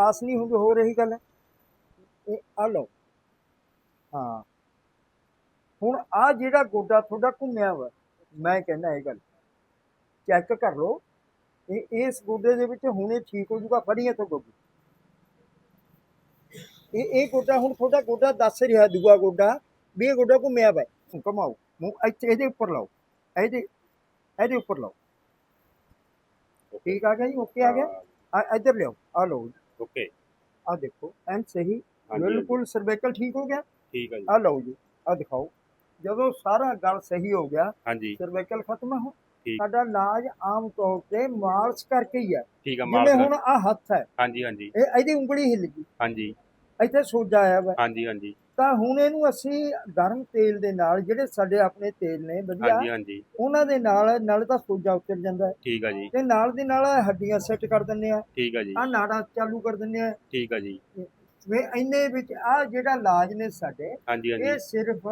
ਪਾਸ ਨਹੀਂ ਹੁੰਦੀ, ਹੋ ਰਹੀ ਗੱਲ ਇਹ ਆ ਲਓ। ਹਾਂ। ਹੁਣ ਆ ਜਿਹੜਾ ਗੋਡਾ ਤੁਹਾਡਾ ਘੁੰਮਿਆ ਵਾ, ਮੈਂ ਕਹਿੰਦਾ ਇਹ ਗੱਲ। ਚੈੱਕ ਕਰ ਲਓ। ਇਹ, ਇਸ ਗੋਡੇ ਦੇ ਵਿੱਚ ਹੁਣੇ ਠੀਕ ਹੋ ਜੂਗਾ ਫੜੀਏ ਤੋਂ ਗੋਡੀ। ਇਹ ਇਹ ਗੋਡਾ ਹੁਣ ਤੁਹਾਡਾ ਗੋਡਾ ਦੱਸ ਰਿਹਾ, ਦੂਆ ਗੋਡਾ, ਵੀ ਇਹ ਗੋਡਾ ਘੁੰਮਿਆ ਵਾ। ਹੁਣ ਘੁਮਾਓ। ਮੂੰਹ ਇੱਥੇ, ਇਹਦੇ ਉੱਪਰ ਲਾਓ। ਇਹਦੇ ਇਹਦੇ ਉੱਪਰ ਲਾਓ। ਠੀਕ ਆ ਗਿਆ ਜੀ? ਓਕੇ ਆ ਗਿਆ? ਆ, ਇੱਧਰ ਲਿਆਓ। ਆ ਲਓ। ਓਕੇ ਆ ਦੇਖੋ ਐਨ ਸਹੀ ਹਾਂਜੀ, ਬਿਲਕੁਲ ਸਰਵਾਈਕਲ ਠੀਕ ਹੋ ਗਿਆ? ਠੀਕ ਹੈ ਜੀ। ਆ ਲਓ ਜੀ ਆ ਦਿਖਾਓ। ਜਦੋਂ ਸਾਰਾ ਗਲ ਸਹੀ ਹੋ ਗਿਆ ਹਾਂਜੀ। ਸਰਵਾਈਕਲ ਖਤਮ ਹੋ ਠੀਕ। ਸਾਡਾ ਇਲਾਜ ਆਮ ਤੌਰ ਤੇ ਮਾਰਚ ਕਰਕੇ ਹੀ ਹੈ। ਠੀਕ ਆ ਜਿਵੇਂ ਹੁਣ ਆ ਹੱਥ ਹੈ। ਹਾਂਜੀ ਹਾਂਜੀ। ਇਹ ਇਹਦੀ ਉਂਗਲੀ ਹਿੱਲ ਗਈ। ਹਾਂਜੀ। ਇੱਥੇ ਸੋਜਾ ਆਇਆ ਵਾ। ਹਾਂਜੀ ਹਾਂਜੀ। ਤਾਂ ਹੁਣ ਇਹਨੂੰ ਅਸੀਂ ਗਰਮ ਤੇਲ ਦੇ ਨਾਲ ਜਿਹੜੇ ਸਾਡੇ ਆਪਣੇ ਤੇਲ ਨੇ ਵਧੀਆ ਹਾਂਜੀ ਹਾਂਜੀ। ਉਹਨਾਂ ਦੇ ਨਾਲ ਨਾਲ ਤਾਂ ਸੋਜਾ ਉਤਰ ਜਾਂਦਾ ਹੈ। ਠੀਕ ਆ ਜੀ। ਤੇ ਨਾਲ ਦੀ ਨਾਲ ਹੱਡੀਆਂ ਸੈੱਟ ਕਰ ਦਿੰਦੇ ਆ ਠੀਕ ਆ ਜੀ। ਆ ਨਾੜਾਂ ਚਾਲੂ ਕਰ ਦਿੰਦੇ ਆ ਠੀਕ ਆ ਜੀ। ਵੇ ਇੰਨੇ ਵਿੱਚ ਆ ਜਿਹੜਾ ਇਲਾਜ ਨੇ ਸਾਡੇ ਹਾਂਜੀ ਹਾਂਜੀ। ਇਹ ਸਿਰਫ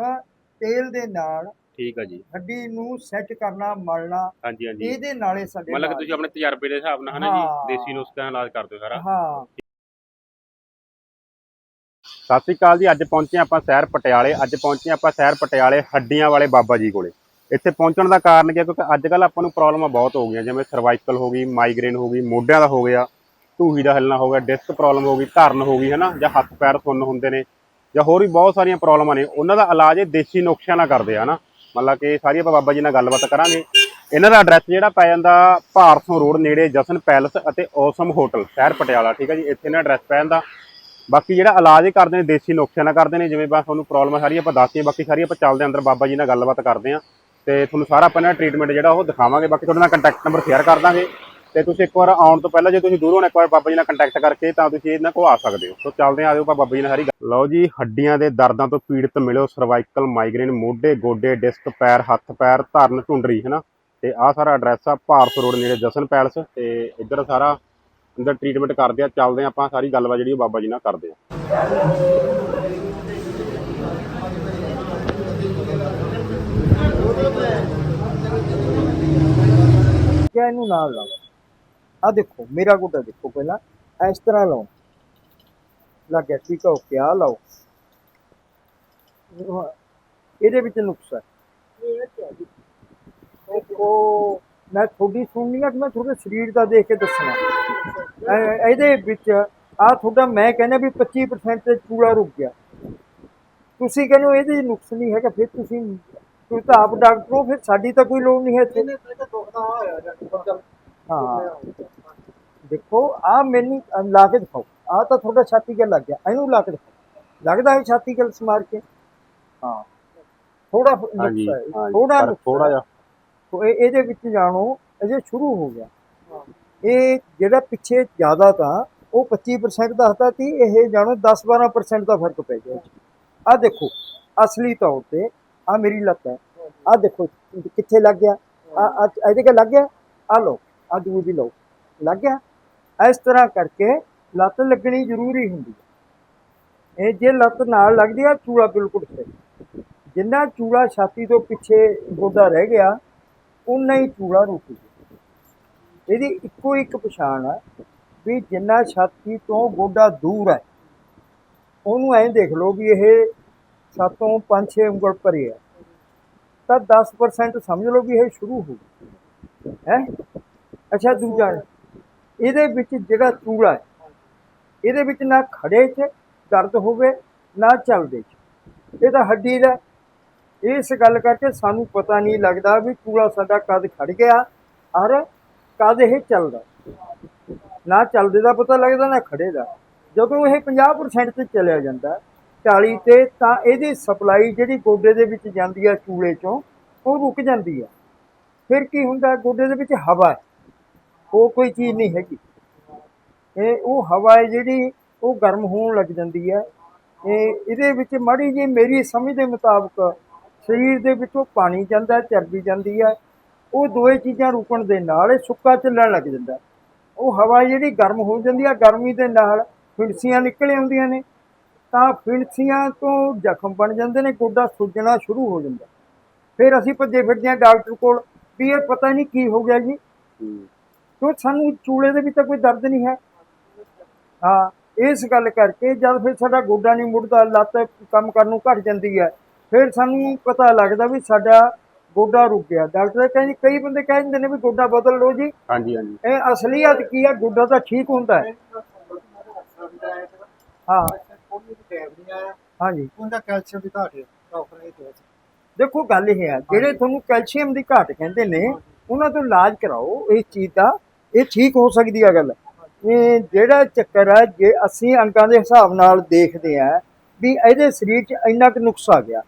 ਤੇਲ ਦੇ ਨਾਲ ਠੀਕ ਆ ਜੀ। ਹੱਡੀ ਨੂੰ ਸੈੱਟ ਕਰਨਾ ਮਲਣਾ ਹਾਂਜੀ ਹਾਂਜੀ। ਇਹਦੇ ਨਾਲੇ ਸਾਡੇ ਮਤਲਬ ਕਿ ਇਲਾਜ- ਤੁਸੀਂ ਆਪਣੇ ਤਜਰਬੇ ਦੇ ਹਿਸਾਬ ਨਾਲ ਹਨਾ ਹਾਂ। ਜੀ ਦੇਸੀ ਨੁਸਖਿਆਂ ਨਾਲ ਇਲਾਜ ਕਰਦੇ ਹੋ ਸਾਰਾ। ਹਾਂ। ਸਤਿ ਸ੍ਰੀ ਅਕਾਲ ਜੀ, ਅੱਜ ਪਹੁੰਚੇ ਆਪਾਂ ਸ਼ਹਿਰ ਪਟਿਆਲੇ, ਅੱਜ ਪਹੁੰਚੇ ਆਪਾਂ ਸ਼ਹਿਰ ਪਟਿਆਲੇ ਹੱਡੀਆਂ ਵਾਲੇ ਬਾਬਾ ਜੀ ਕੋਲੇ। ਇੱਥੇ ਪਹੁੰਚਣ ਦਾ ਕਾਰਨ ਕੀ ਹੈ? ਕਿਉਂਕਿ ਅੱਜ ਕੱਲ ਆਪਾਂ ਨੂੰ ਪ੍ਰੋਬਲਮਾਂ ਬਹੁਤ ਹੋ ਗਈਆਂ, ਜਿਵੇਂ ਸਰਵਾਈਕਲ ਹੋ ਗਈ ਮਾਈਗ੍ਰੇਨ ਹੋ ਗਈ, ਮੋਢਿਆਂ ਦਾ ਹੋ ਗਿਆ ਢੂਹੀ ਦਾ ਹਿੱਲਣਾ ਹੋ ਗਿਆ ਡਿਸਕ ਪ੍ਰੋਬਲਮ ਹੋ ਗਈ, ਧਰਨ ਹੋ ਗਈ, ਹਨਾ? ਜਾਂ ਹੱਥ ਪੈਰ ਸੁੰਨ ਹੁੰਦੇ ਨੇ, ਜਾਂ ਹੋਰ ਵੀ ਬਹੁਤ ਸਾਰੀਆਂ ਪ੍ਰੋਬਲਮਾਂ ਨੇ। ਉਹਨਾਂ ਦਾ ਇਲਾਜ ਇਹ ਦੇਸੀ ਨੁਕਸਿਆਂ ਨਾਲ ਕਰਦੇ ਆ ਨਾ ਮਤਲਬ ਕਿ ਸਾਰੀ ਆਪਾਂ ਬਾਬਾ ਜੀ ਨਾਲ ਗੱਲਬਾਤ ਕਰਾਂਗੇ। ਇਹਨਾਂ ਦਾ ਐਡਰੈਸ ਜਿਹੜਾ ਪੈ ਜਾਂਦਾ ਭਾਰਤੋਂ ਰੋਡ ਨੇੜੇ ਜਸਨ ਪੈਲਸ ਅਤੇ ਔਸਮ ਹੋਟਲ ਸ਼ਹਿਰ ਪਟਿਆਲਾ, ਠੀਕ ਹੈ ਜੀ? ਇੱਥੇ ਨਾ ਐਡਰੈਸ ਪੈ ਜਾਂਦਾ। ਬਾਕੀ ਜਿਹੜਾ ਇਲਾਜ ਇਹ ਕਰਦੇ ਨੇ, ਦੇਸੀ ਨੁਕਸਿਆਂ ਨਾਲ ਕਰਦੇ ਨੇ, ਜਿਵੇਂ ਬਸ ਤੁਹਾਨੂੰ ਪ੍ਰੋਬਲਮ ਸਾਰੀ ਆਪਾਂ ਦੱਸਤੀਆਂ, ਬਾਕੀ ਸਾਰੀ ਆਪਾਂ ਚੱਲਦੇ ਹਾਂ ਅੰਦਰ, ਬਾਬਾ ਜੀ ਨਾਲ ਗੱਲਬਾਤ ਕਰਦੇ ਹਾਂ। ਤੇ ਤੁਹਾਨੂੰ ਸਾਰਾ ਆਪਾਂ ਨਾ ਟ੍ਰੀਟਮੈਂਟ ਜਿਹੜਾ ਉਹ ਦਿਖਾਵਾਂਗੇ, ਬਾਕੀ ਤੁਹਾਡੇ ਨਾਲ ਕੰਟੈਕਟ ਨੰਬਰ ਸ਼ੇਅਰ ਕਰ ਦਾਂਗੇ। ਤੇ ਤੁਸੀਂ ਇੱਕ ਵਾਰ ਆਉਣ ਤੋਂ ਪਹਿਲਾਂ ਜੇ ਤੁਸੀਂ ਦੂਰੋਂ ਇੱਕ ਵਾਰ ਬਾਬਾ ਜੀ ਨਾਲ ਕੰਟੈਕਟ ਕਰਕੇ ਤਾਂ ਤੁਸੀਂ ਇਹਨਾਂ ਕੋਲ ਆ ਸਕਦੇ ਹੋ। ਸੋ ਚੱਲਦੇ ਆ ਜਾਓ ਆਪਾਂ ਬਾਬਾ ਜੀ ਨਾਲ ਸਾਰੀ ਗੱਲ। ਲਓ ਜੀ, ਹੱਡੀਆਂ ਦੇ ਦਰਦਾਂ ਤੋਂ ਪੀੜਤ ਮਿਲਿਓ ਸਰਵਾਈਕਲ ਮਾਈਗ੍ਰੇਨ ਮੋਢੇ, ਗੋਡੇ ਡਿਸਕ ਪੈਰ, ਹੱਥ, ਪੈਰ ਧਰਨ ਢੁੰਡਰੀ, ਹਨਾ? ਤੇ ਆਹ ਸਾਰਾ ਐਡਰੈਸ ਆ ਭਾਰਤ ਰੋਡ ਨੇੜੇ ਜਸਨ ਪੈਲਸ ਤੇ ਇੱਧਰ ਸਾਰਾ ਅੰਦਰ ਟ੍ਰੀਟਮੈਂਟ ਕਰਦੇ ਆ, ਚੱਲਦੇ ਆ ਆਪਾਂ, ਸਾਰੀ ਗੱਲਬਾਤ ਜਿਹੜੀ ਉਹ ਬਾਬਾ ਜੀ ਨਾਲ ਕਰਦੇ ਆ। ਕਿਆ ਇਹਨੂੰ ਨਾਲ ਲਾਓ ਆ ਦੇਖੋ, ਮੇਰਾ ਗੋਡਾ ਦੇਖੋ ਪਹਿਲਾਂ, ਇਸ ਤਰ੍ਹਾਂ ਲਾਓ ਲੱਗ ਗਿਆ, ਠੀਕ ਹੈ ਓਕੇ ਲਾਓ। ਇਹਦੇ ਵਿੱਚ ਨੁਕਸ ਹੈ ਉਹ ਮੈਂ ਤੁਹਾਡੀ ਸੁਣਨੀ ਆ ਕਿ ਮੈਂ ਤੁਹਾਡੇ ਸਰੀਰ ਦਾ ਦੇਖ ਕੇ ਦੱਸਣਾ? ਇਹ- ਇਹਦੇ ਵਿੱਚ ਆ ਤੁਹਾਡਾ ਮੈਂ ਕਹਿੰਦਾ ਵੀ 25% ਤੇ ਚੂੜਾ ਰੁਕ ਗਿਆ। ਤੁਸੀਂ ਕਹਿੰਦੇ ਹੋ ਇਹਦੇ 'ਚ ਨੁਕਸ ਨਹੀਂ ਹੈਗਾ ਫਿਰ ਤੁਸੀਂ ਤੁਸੀਂ ਤਾਂ ਆਪ ਡਾਕਟਰ ਹੋ ਫਿਰ ਸਾਡੀ ਤਾਂ ਕੋਈ ਲੋੜ ਨਹੀਂ ਹੈ ਇੱਥੇ। ਹਾਂ। ਦੇਖੋ ਆ ਮੈਨੂੰ ਲਾ ਕੇ ਦਿਖਾਓ। ਆ ਤਾਂ ਤੁਹਾਡਾ ਛਾਤੀ ਗੱਲ ਲੱਗ ਗਿਆ। ਇਹਨੂੰ ਲਾ ਕੇ ਦਿਖਾਓ। ਲੱਗਦਾ ਹੈ ਛਾਤੀ ਗੱਲ ਸਮਾਰ ਕੇ? ਹਾਂ। ਥੋੜਾ ਹਾਂਜੀ ਨੁਕਸ ਹੈ। ਹਾਂਜੀ, ਥੋੜਾ ਪਰ ਥੋੜਾ ਜਿਹਾ। ਇਹ ਇਹਦੇ ਵਿੱਚ ਜਾਣੋ ਅਜੇ ਸ਼ੁਰੂ ਹੋ ਗਿਆ। ਇਹ ਜਿਹੜਾ ਪਿੱਛੇ ਜ਼ਿਆਦਾ ਤਾਂ ਉਹ 25% ਦੱਸਦਾ ਸੀ, ਇਹ ਜਾਣੋ 10-12% ਦਾ ਫ਼ਰਕ ਪੈ ਗਿਆ। ਆ ਦੇਖੋ, ਅਸਲੀ ਤੌਰ ਤੇ ਆ ਮੇਰੀ ਲੱਤ ਹੈ। ਆ ਦੇਖੋ, ਕਿੱਥੇ ਲੱਗ ਗਿਆ? ਆ ਇਹਦੇ ਕੇ ਲੱਗ ਗਿਆ? ਆ ਲਓ ਆ ਦੂਰ ਵੀ ਲਓ, ਲੱਗ ਗਿਆ? ਇਸ ਤਰ੍ਹਾਂ ਕਰਕੇ ਲੱਤ ਲੱਗਣੀ ਜ਼ਰੂਰੀ ਹੁੰਦੀ ਹੈ। ਇਹ ਜੇ ਲੱਤ ਨਾਲ ਲੱਗਦੀ ਆ, ਚੂੜਾ ਬਿਲਕੁਲ ਸਹੀ। ਜਿੰਨਾ ਚੂੜਾ ਛਾਤੀ ਤੋਂ ਪਿੱਛੇ ਗੋਡਾ ਰਹਿ ਗਿਆ, ਉਨਾ ਹੀ ਚੂੜਾ ਰੁਕ ਗਿਆ ਇਹਦੀ ਇੱਕੋ ਇੱਕ ਪਛਾਣ ਹੈ ਵੀ ਜਿੰਨਾ ਛਾਤੀ ਤੋਂ ਗੋਡਾ ਦੂਰ ਹੈ ਉਹਨੂੰ ਐਂ ਦੇਖ ਲਓ ਵੀ ਇਹ ਸਾਤੋਂ 5-6 ਉਂਗਲ ਪਰੇ ਹੈ ਤਾਂ 10% ਸਮਝ ਲਓ ਵੀ ਇਹ ਸ਼ੁਰੂ ਹੋ ਗਈ। ਹੈ? ਅੱਛਾ, ਦੂਜਾ। ਇਹਦੇ ਵਿੱਚ ਜਿਹੜਾ ਚੂੜਾ ਹੈ, ਇਹਦੇ ਵਿੱਚ ਨਾ ਖੜੇ 'ਚ ਦਰਦ ਹੋਵੇ, ਨਾ ਚੱਲਦੇ 'ਚ ਇਹ ਤਾਂ ਹੱਡੀ ਦਾ ਇਸ ਗੱਲ ਕਰਕੇ ਸਾਨੂੰ ਪਤਾ ਨਹੀਂ ਲੱਗਦਾ ਵੀ ਚੂੜਾ ਸਾਡਾ ਕਦ ਖੜ ਗਿਆ। ਔਰ ਕਦ ਇਹ ਚੱਲਦਾ? ਨਾ ਚੱਲਦੇ ਦਾ ਪਤਾ ਲੱਗਦਾ, ਨਾ ਖੜੇ ਦਾ। ਜਦੋਂ ਇਹ 50% ਤੇ ਚਲਿਆ ਜਾਂਦਾ 40 ਤੇ, ਤਾਂ ਇਹਦੀ ਸਪਲਾਈ ਜਿਹੜੀ ਗੋਡੇ ਦੇ ਵਿੱਚ ਜਾਂਦੀ ਆ ਚੂਲੇ ਚੋਂ, ਉਹ ਰੁਕ ਜਾਂਦੀ ਹੈ ਫਿਰ ਕੀ ਹੁੰਦਾ, ਗੋਡੇ ਦੇ ਵਿੱਚ ਹਵਾ ਹੈ। ਉਹ ਕੋਈ ਚੀਜ਼ ਨਹੀਂ ਹੈਗੀ। ਇਹ ਉਹ ਹਵਾ ਹੈ ਜਿਹੜੀ ਉਹ ਗਰਮ ਹੋਣ ਲੱਗ ਜਾਂਦੀ ਹੈ ਇਹ ਇਹਦੇ ਵਿੱਚ ਮਾੜੀ ਜੀ ਮੇਰੀ ਸਮਝ ਦੇ ਮੁਤਾਬਕ ਸਰੀਰ ਦੇ ਵਿੱਚੋਂ ਪਾਣੀ ਜਾਂਦਾ, ਚਰਬੀ ਜਾਂਦੀ ਹੈ ਉਹ ਦੋਏ ਚੀਜ਼ਾਂ ਰੁਕਣ ਦੇ ਨਾਲ ਇਹ ਸੁੱਕਾ ਚੱਲਣ ਲੱਗ ਜਾਂਦਾ। ਉਹ ਹਵਾ ਜਿਹੜੀ ਗਰਮ ਹੋ ਜਾਂਦੀ ਆ, ਗਰਮੀ ਦੇ ਨਾਲ ਫਿਣਸੀਆਂ ਨਿਕਲ ਆਉਂਦੀਆਂ ਨੇ। ਤਾਂ ਫਿਣਸੀਆਂ ਤੋਂ ਜ਼ਖਮ ਬਣ ਜਾਂਦੇ ਨੇ, ਗੋਡਾ ਸੁੱਜਣਾ ਸ਼ੁਰੂ ਹੋ ਜਾਂਦਾ। ਫਿਰ ਅਸੀਂ ਭੱਜੇ ਫਿਰਦੇ ਹਾਂ ਡਾਕਟਰ ਕੋਲ ਵੀ ਇਹ ਪਤਾ ਨਹੀਂ ਕੀ ਹੋ ਗਿਆ ਜੀ। ਕਿਉਂ ਸਾਨੂੰ ਚੂਲੇ ਦੇ ਵਿੱਚ ਤਾਂ ਕੋਈ ਦਰਦ ਨਹੀਂ ਹੈ? ਹਾਂ, ਇਸ ਗੱਲ ਕਰਕੇ ਜਦ ਫਿਰ ਸਾਡਾ ਗੋਡਾ ਨਹੀਂ ਮੁੜਦਾ, ਲੱਤ ਕੰਮ ਕਰਨ ਨੂੰ ਘਟ ਜਾਂਦੀ ਹੈ, ਫਿਰ ਸਾਨੂੰ ਪਤਾ ਲੱਗਦਾ ਵੀ ਸਾਡਾ ਗੋਡਾ ਰੁਕ ਗਿਆ ਡਾਕਟਰ ਕਹਿੰਦੇ ਕਈ ਬੰਦੇ ਕਹਿ ਦਿੰਦੇ ਨੇ ਵੀ ਗੋਡਾ ਬਦਲ ਲਓ ਜੀ। ਹਾਂਜੀ ਹਾਂਜੀ। ਇਹ ਅਸਲੀਅਤ ਕੀ ਹੈ ਗੋਡਾ ਤਾਂ ਠੀਕ ਹੁੰਦਾ ਹੈ। ਹਾਂ। ਹਾਂਜੀ। ਉਹਦਾ ਕੈਲਸ਼ੀਅਮ ਦੀ ਘਾਟ ਹੈ। ਡਾਕਟਰ ਨੇ ਕਿਹਾ ਸੀ ਦੇਖੋ ਗੱਲ ਇਹ ਹੈ ਜਿਹੜੇ ਤੁਹਾਨੂੰ ਕੈਲਸ਼ੀਅਮ ਦੀ ਘਾਟ ਕਹਿੰਦੇ ਨੇ ਉਹਨਾਂ ਤੋਂ ਇਲਾਜ ਕਰਾਓ। ਇਸ ਚੀਜ਼ ਦਾ ਇਹ ਠੀਕ ਹੋ ਸਕਦੀ ਹੈ ਗੱਲ। ਇਹ ਜਿਹੜਾ ਚੱਕਰ ਹੈ ਜੇ ਅਸੀਂ ਅੰਕਾਂ ਦੇ ਹਿਸਾਬ ਨਾਲ ਦੇਖਦੇ ਆ ਵੀ ਇਹਦੇ ਸਰੀਰ 'ਚ ਇੰਨਾ ਕੁ ਨੁਕਸ ਆ ਗਿਆ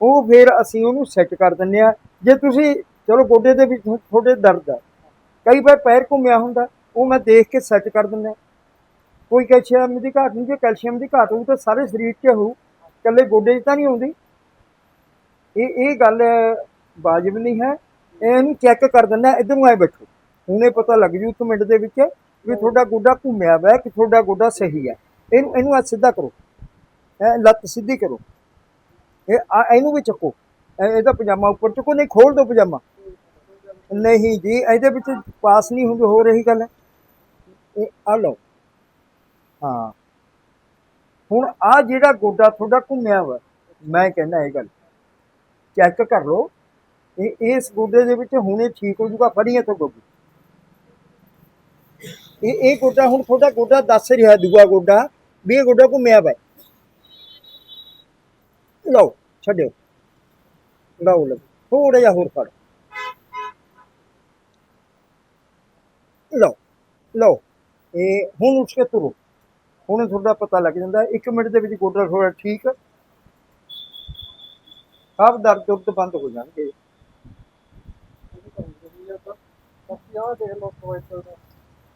ਉਹ ਫਿਰ ਅਸੀਂ ਉਹਨੂੰ ਸੈੱਟ ਕਰ ਦਿੰਦੇ ਆ ਜੇ ਤੁਸੀਂ, ਚਲੋ ਗੋਡੇ ਦੇ ਵਿੱਚ ਤੁਹਾਡੇ ਦਰਦ ਹੈ ਕਈ ਵਾਰ ਪੈਰ ਘੁੰਮਿਆ ਹੁੰਦਾ, ਉਹ ਮੈਂ ਦੇਖ ਕੇ ਸੈੱਟ ਕਰ ਦਿੰਦਾ। ਕੋਈ ਕੈਲਸ਼ੀਅਮ ਦੀ ਘਾਟ ਨਹੀਂ, ਜੇ ਕੈਲਸ਼ੀਅਮ ਦੀ ਘਾਟ ਹੋਊ ਤਾਂ ਸਾਰੇ ਸਰੀਰ 'ਚ ਹੋਊ। ਇਕੱਲੇ ਗੋਡੇ 'ਚ ਤਾਂ ਨਹੀਂ ਆਉਂਦੀ। ਇਹ ਇਹ ਗੱਲ ਵਾਜਬ ਨਹੀਂ ਹੈ। ਇਹਨੂੰ ਚੈੱਕ ਕਰ ਦਿੰਦਾ, ਇਧਰ ਨੂੰ ਆਏ ਬੈਠੋ। ਹੁਣੇ ਪਤਾ ਲੱਗ ਜੂ ਇੱਕ ਮਿੰਟ ਦੇ ਵਿੱਚ ਵੀ ਤੁਹਾਡਾ ਗੋਡਾ ਘੁੰਮਿਆ ਵਾ ਕਿ ਤੁਹਾਡਾ ਗੋਡਾ ਸਹੀ ਹੈ ਇਹਨੂੰ ਇਹਨੂੰ ਆ ਸਿੱਧਾ ਕਰੋ। ਇਹ ਲੱਤ ਸਿੱਧੀ ਕਰੋ। ਇਹ ਆ ਇਹਨੂੰ ਵੀ ਚੱਕੋ। ਇਹ- ਇਹਦਾ ਪਜਾਮਾ ਉੱਪਰ ਚੱਕੋ, ਨਹੀਂ ਖੋਲ ਦਿਓ ਪਜਾਮਾ। ਨਹੀਂ ਜੀ, ਇਹਦੇ ਵਿੱਚ ਪਾਸ ਨਹੀਂ ਹੁੰਦੀ, ਹੋ ਰਹੀ ਗੱਲ। ਇਹ ਆ ਲਓ। ਹਾਂ। ਹੁਣ ਆ ਜਿਹੜਾ ਗੋਡਾ ਤੁਹਾਡਾ ਘੁੰਮਿਆ ਵਾ, ਮੈਂ ਕਹਿੰਦਾ ਇਹ ਗੱਲ। ਚੈੱਕ ਕਰ ਲਓ। ਇਹ, ਇਸ ਗੋਡੇ ਦੇ ਵਿੱਚ ਹੁਣੇ ਠੀਕ ਹੋ ਜੂਗਾ ਫੜੀਏ ਤੋਂ ਗੋਡੀ। ਇਹ ਇਹ ਗੋਡਾ ਹੁਣ ਤੁਹਾਡਾ ਗੋਡਾ ਦੱਸ ਰਿਹਾ, ਦੂਆ ਗੋਡਾ, ਵੀ ਇਹ ਗੋਡਾ ਘੁੰਮਿਆ ਵਾ। ਲਓ, ਛੱਡਿਓ। ਲਓ ਲਓ ਥੋੜਾ ਜਿਹਾ ਹੋਰ ਫੜ। ਲਓ ਲਓ, ਇਹ ਹੁਣ ਉੱਠ ਕੇ ਤੁਰੋ। ਹੁਣ ਤੁਹਾਡਾ ਪਤਾ ਲੱਗ ਜਾਂਦਾ 1 ਮਿੰਟ ਦੇ ਵਿੱਚ ਗੋਡਾ ਥੋੜਾ ਠੀਕ? ਸਭ ਦਰਦ ਦੁਰਦ ਬੰਦ ਹੋ ਜਾਣਗੇ। ਬਾਕੀ ਆਹ ਦੇਖ ਲਓ ਕੋਇਟਲ